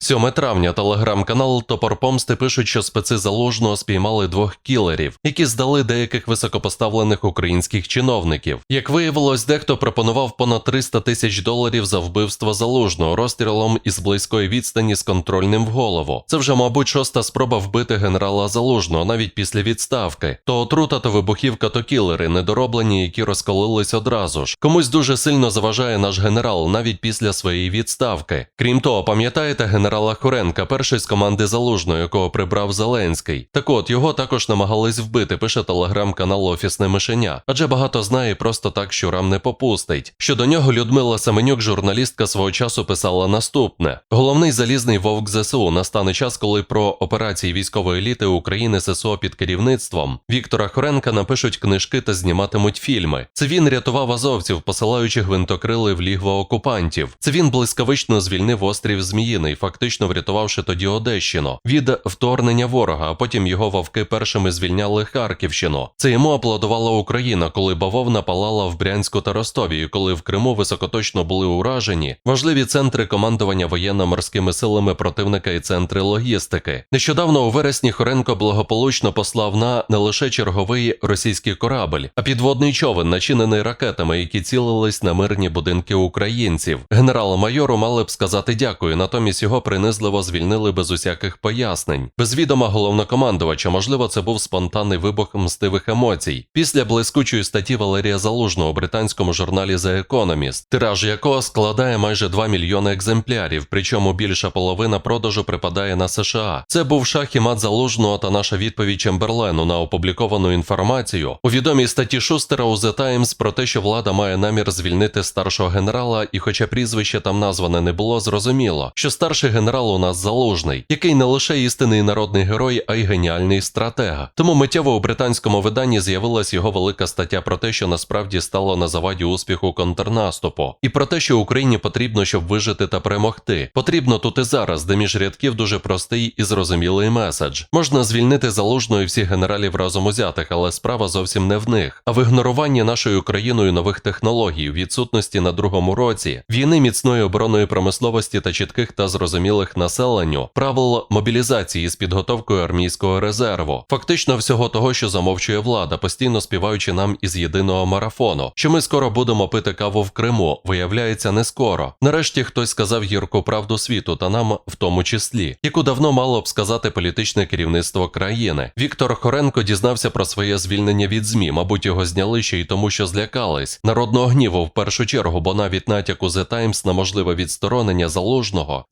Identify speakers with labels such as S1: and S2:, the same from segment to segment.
S1: 7 травня телеграм-канал Топор Помсти пишуть, що специ залужного спіймали двох кілерів, які здали деяких високопоставлених українських чиновників. Як виявилось, дехто пропонував понад 300 тисяч доларів за вбивство залужного розстрілом із близької відстані з контрольним в голову. Це вже, мабуть, шоста спроба вбити генерала залужного навіть після відставки. То отрута, то вибухівка, то кілери, недороблені, які розколились одразу ж. Комусь дуже сильно заважає наш генерал навіть після своєї відставки. Крім того, пам'ятаєте генерала Хоренка, перший з команди залужного, якого прибрав Зеленський. Так от його також намагались вбити, пише телеграм-канал Офісне Мишеня, адже багато знає просто так щурам не попустить. Щодо нього Людмила Семенюк, журналістка свого часу писала наступне: головний залізний вовк ЗСУ настане час, коли про операції військової еліти України ССО під керівництвом Віктора Хоренка напишуть книжки та зніматимуть фільми. Це він рятував азовців, посилаючи гвинтокрили в лігво окупантів. Це він блискавично звільнив острів Зміїний, фактично врятувавши тоді Одещину від вторгнення ворога, а потім його вовки першими звільняли Харківщину. Це йому аплодувала Україна, коли бавовна палала в Брянську та Ростові, і коли в Криму високоточно були уражені важливі центри командування воєнно-морськими силами противника і центри логістики. Нещодавно у вересні Хоренко благополучно послав на не лише черговий російський корабль, а підводний човен, начинений ракетами, які цілились на мирні будинки українців. Генерал-майору мали б сказати дякую, натомість його принизливо звільнили без усяких пояснень. Без відома головнокомандувача, можливо, це був спонтанний вибух мстивих емоцій. Після блискучої статті Валерія Залужного у британському журналі The Economist, тираж якого складає майже 2 мільйони екземплярів, причому більша половина продажу припадає на США. Це був шах і мат Залужного та наша відповідь Чемберлену на опубліковану інформацію у відомій статті Шустера у The Times про те, що влада має намір звільнити старшого генерала, і хоча прізвище там назване не було, зрозуміло, що старший генерал у нас залужний, який не лише істинний народний герой, а й геніальний стратег. Тому миттєво у британському виданні з'явилась його велика стаття про те, що насправді стало на заваді успіху контрнаступу, і про те, що Україні потрібно, щоб вижити та перемогти. Потрібно тут і зараз, де між рядків дуже простий і зрозумілий меседж. Можна звільнити залужного і всіх генералів разом узятих, але справа зовсім не в них, а в ігноруванні нашою Україною нових технологій, відсутності на другому році, війни міцної оборонної промисловості та чітких та зрозумілих населенню, правил мобілізації з підготовкою армійського резерву, фактично всього того, що замовчує влада, постійно співаючи нам із єдиного марафону, що ми скоро будемо пити каву в Криму, виявляється не скоро. Нарешті хтось сказав гірку правду світу, та нам в тому числі, яку давно мало б сказати політичне керівництво країни. Віктор Хоренко дізнався про своє звільнення від змі, мабуть, його зняли ще й тому, що злякались народного гніву в першу чергу, бо навіть натяку The Times на можливе відсторонення залужного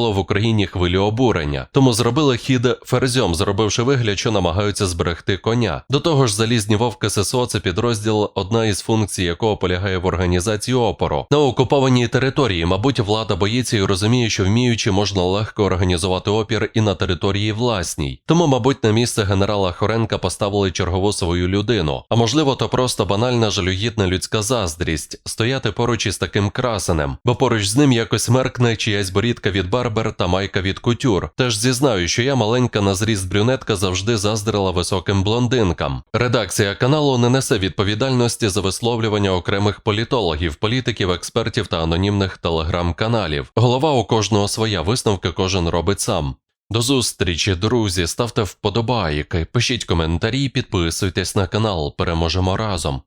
S1: викликало в Україні хвилю обурення. Тому зробили хід ферзьом, зробивши вигляд, що намагаються зберегти коня. До того ж, залізні вовки ССО це підрозділ, одна із функцій якого полягає в організації опору на окупованій території. Мабуть, влада боїться і розуміє, що вміючи, можна легко організувати опір і на території власній. Тому, мабуть, на місце генерала Хоренка поставили чергову свою людину. А можливо, то просто банальна жалюгідна людська заздрість стояти поруч із таким красенем, бо поруч з ним якось меркне чиясь борідка від барбер та майка від кутюр. Теж зізнаю, що я маленька на зріст брюнетка завжди заздрила високим блондинкам. Редакція каналу не несе відповідальності за висловлювання окремих політологів, політиків, експертів та анонімних телеграм-каналів. Голова у кожного своя висновки кожен робить сам. До зустрічі, друзі, ставте вподобайки, пишіть коментарі, підписуйтесь на канал. Переможемо разом.